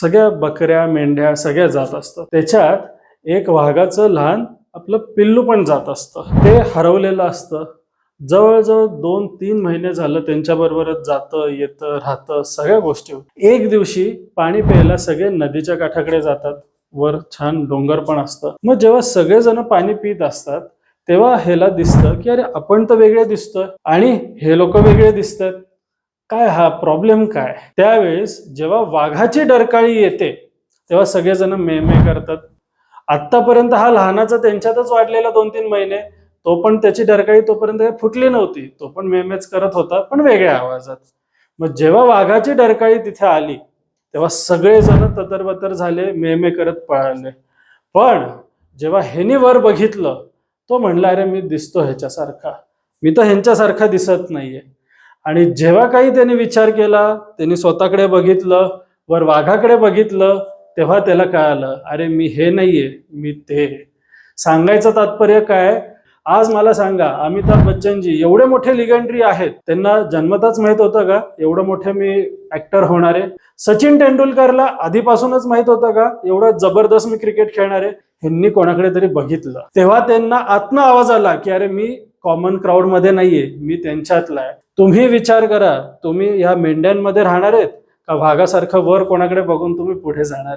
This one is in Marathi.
सगळ्या बकऱ्या मेंढ्या सगळ्या जात असतात त्याच्यात एक वाघाचं लहान आपलं पिल्लू पण जात असतं. ते हरवलेलं असतं. जवळजवळ दोन तीन महिने झालं त्यांच्याबरोबरच जातं येतं राहतं सगळ्या गोष्टी एक दिवशी पाणी प्यायला सगळे नदीच्या काठाकडे जातात. वर छान डोंगर पण असतं. मग जेव्हा सगळेजण पाणी पित असतात तेव्हा ह्याला दिसतं की अरे आपण तर वेगळे दिसतोय आणि हे लोक वेगळे दिसतात. काय हा प्रॉब्लेम काय? त्यावेळेस जेव्हा वाघाची डरकाळी येते तेव्हा सगळेजण मे मे करतात. आत्तापर्यंत हा लहानाचा त्यांच्यातच वाढलेला दोन तीन महिने तो पण त्याची डरकाळी तोपर्यंत काही फुटली नव्हती. तो पण मेमेच करत होता पण वेगळ्या आवाजात. मग जेव्हा वाघाची डरकाळी तिथे आली तेव्हा सगळेजण ततरबतर झाले मेमे करत पळाले. पण जेव्हा ह्यानी वर बघितलं तो म्हणला अरे मी दिसतो ह्याच्यासारखा. मी तर ह्यांच्यासारखा दिसत नाहीये. आणि जेव्हा काही त्याने विचार केला त्यांनी स्वतःकडे बघितलं वर वाघाकडे बघितलं तेव्हा त्याला कळालं अरे मी हे नाहीये मी ते. सांगायचं तात्पर्य काय? आज मला सांगा अमिताभ बच्चनजी एवढे मोठे लिगंड्री आहेत त्यांना जन्मताच माहीत होतं का? एवढं मोठे मी ऍक्टर होणार आहे. सचिन तेंडुलकरला आधीपासूनच माहीत होतं का? एवढं जबरदस्त मी क्रिकेट खेळणार आहे ह्यांनी कोणाकडे तरी बघितलं. तेव्हा त्यांना आत्म आवाज आला की अरे मी कॉमन क्राऊडमध्ये नाहीये मी त्यांच्यातला आहे. तुम्ही विचार करा तुम्ही ह्या मेंढ्यांमध्ये राहणार आहेत का? भागासारखं वर कोणाकडे बघून तुम्ही पुढे जाणार?